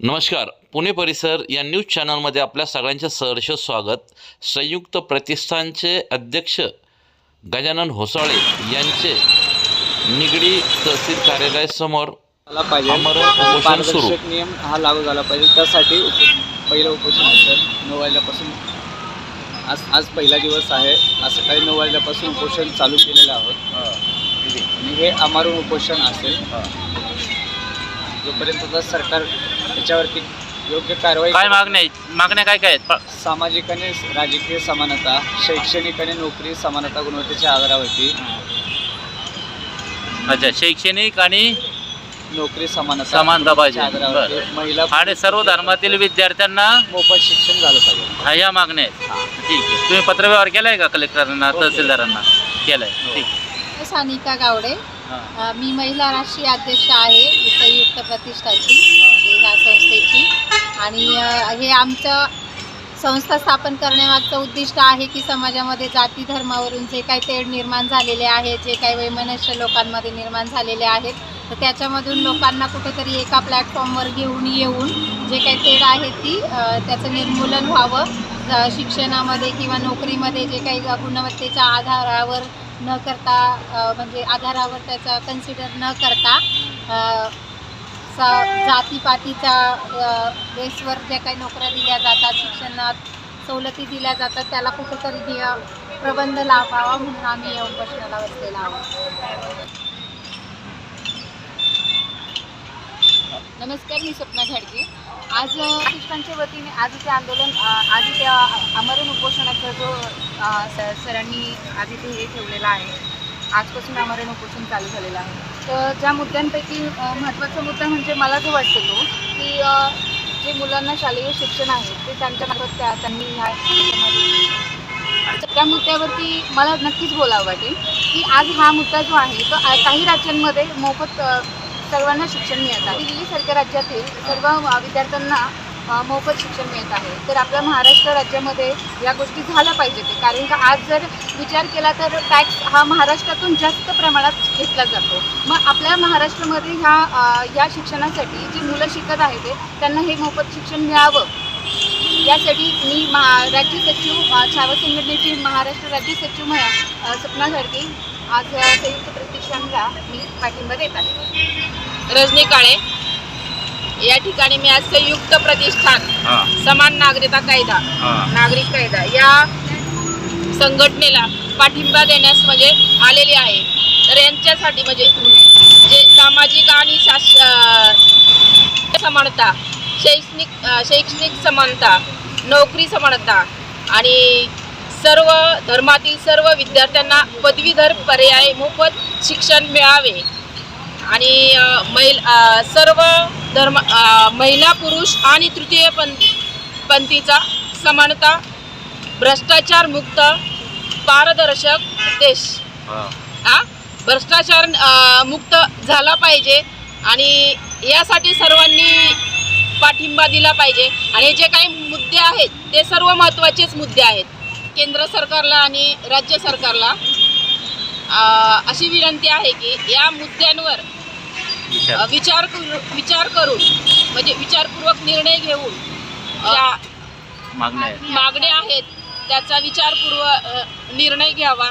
नमस्कार. पुणे परिसर या न्यूज चॅनलमध्ये आपल्या सगळ्यांचे सहर्ष स्वागत. संयुक्त प्रतिष्ठानचे अध्यक्ष गजानन होसाळे यांचे निगडी तहसील कार्यालयासमोर झाला पाहिजे. अमर उपोषण सुरू. पारदर्शक नियम हा लागू झाला पाहिजे. त्यासाठी उप पहिलं उपोषण होतं. नऊ वाजल्यापासून आज आज पहिला दिवस आहे. आज सकाळी नऊ वाजल्यापासून उपोषण चालू केलेलं आहोत आणि हे अमारून उपोषण असेल. जोपर्यंत सरकार याच्यावरती योग्य कारवाई काय मागण्या आहेत? मागण्या काय काय आहेत? प- सामाजिक आणि राजकीय समानता शैक्षणिक आणि नोकरी समानता गुणवत्तेच्या आधारावरती अच्छा शैक्षणिक आणि नोकरी समानता समानता पाहिजे. गुणवत्तेच्या आधारावरती बरं. महिला आणि सर्व धर्मातील विद्यार्थ्यांना मोफत शिक्षण झालं पाहिजे. ह्या ह्या मागण्या आहेत. ठीक आहे. तुम्ही पत्रव्यवहार केलाय का कलेक्टरांना हो, तहसीलदारांना? केलाय. हो. ठीक सानिका गावडे. हां. मी महिला राष्ट्रीय अध्यक्ष आहे संयुक्त प्रतिष्ठाची ह्या संस्थेची आणि हे आमचं संस्था स्थापन करण्यामागचं उद्दिष्ट आहे की समाजामध्ये जाती धर्मावरून जे काही तेढ निर्माण झालेले आहे जे काही वैमनस्य लोकांमध्ये निर्माण झालेले आहेत तर त्याच्यामधून लोकांना कुठेतरी एका प्लॅटफॉर्मवर घेऊन येऊन जे काही तेढ आहे ती त्याचं निर्मूलन व्हावं शिक्षणामध्ये किंवा नोकरीमध्ये जे काही गुणवत्तेच्या आधारावर न करता म्हणजे आधारावर त्याचा कन्सिडर न करता अ, स जातीपातीच्या बेसवर ज्या काही नोकऱ्या दिल्या जातात शिक्षणात सवलती दिल्या जातात त्याला कुठेतरी प्रबंध लावावा म्हणून आम्ही या उपोषणाला बसलेला आहोत. नमस्कार मी स्वप्ना घाडगे. आज शिक्षकांच्या वतीने आज इथे आंदोलन आज इथे आमरण उपोषणाचा जो सरांनी आज इथे हे ठेवलेला आहे आजपासून आमरण उपोषण चालू झालेलं आहे. तर ज्या मुद्द्यांपैकी महत्त्वाचा मुद्दा म्हणजे मला जो वाटतो तो की जे मुलांना शालेय शिक्षण आहे ते त्यांच्यामार्फत त्या त्यांनी ह्या त्या मुद्द्यावरती मला नक्कीच बोलावं वाटेल की आज हा मुद्दा जो आहे तो काही राज्यांमध्ये मोफत सर्वांना शिक्षण मिळत आहे. दिल्लीसारख्या राज्यातील सर्व विद्यार्थ्यांना मोफत शिक्षण मिळत आहे. तर आपल्या महाराष्ट्र राज्यामध्ये या गोष्टी झाल्या पाहिजेत. कारण का आज जर विचार केला तर टॅक्स हा महाराष्ट्रातून जास्त प्रमाणात घेतला जातो. मग आपल्या महाराष्ट्रामध्ये ह्या या शिक्षणासाठी जी मुलं शिकत आहेत ते, त्यांना हे मोफत शिक्षण मिळावं. यासाठी मी महा राज्य सचिव छावा संघटनेची महाराष्ट्र राज्य सचिव म्हणा सपना घडके आज संयुक्त प्रतिष्ठानला मी पाठिंबा देत आहे रजनी काळे या ठिकाणी मी आज संयुक्त प्रतिष्ठान समान नागरिकता कायदा. नागरिक कायदा या संघटनेला पाठिंबा देण्यास म्हणजे आलेली आहे. तर यांच्यासाठी म्हणजे जे सामाजिक आणि शास समानता शैक्षणिक शैक्षणिक समानता नोकरी समानता आणि सर्व धर्मातील सर्व विद्यार्थ्यांना पदवीधर पर्याय मोफत शिक्षण मिळावे. आणि महिल सर्व धर्म महिला पुरुष आणि तृतीय पं पंथीचा समानता भ्रष्टाचार मुक्त पारदर्शक देश. हां. भ्रष्टाचार मुक्त झाला पाहिजे आणि यासाठी सर्वांनी पाठिंबा दिला पाहिजे. आणि जे काही मुद्दे आहेत ते सर्व महत्त्वाचेच मुद्दे आहेत. केंद्र सरकारला आणि राज्य सरकारला अशी विनंती आहे की या मुद्द्यांवर विचार. विचार करू विचार करून म्हणजे विचारपूर्वक निर्णय घेऊन ज्या मागण्या आहेत त्याचा विचारपूर्वक अ, निर्णय घ्यावा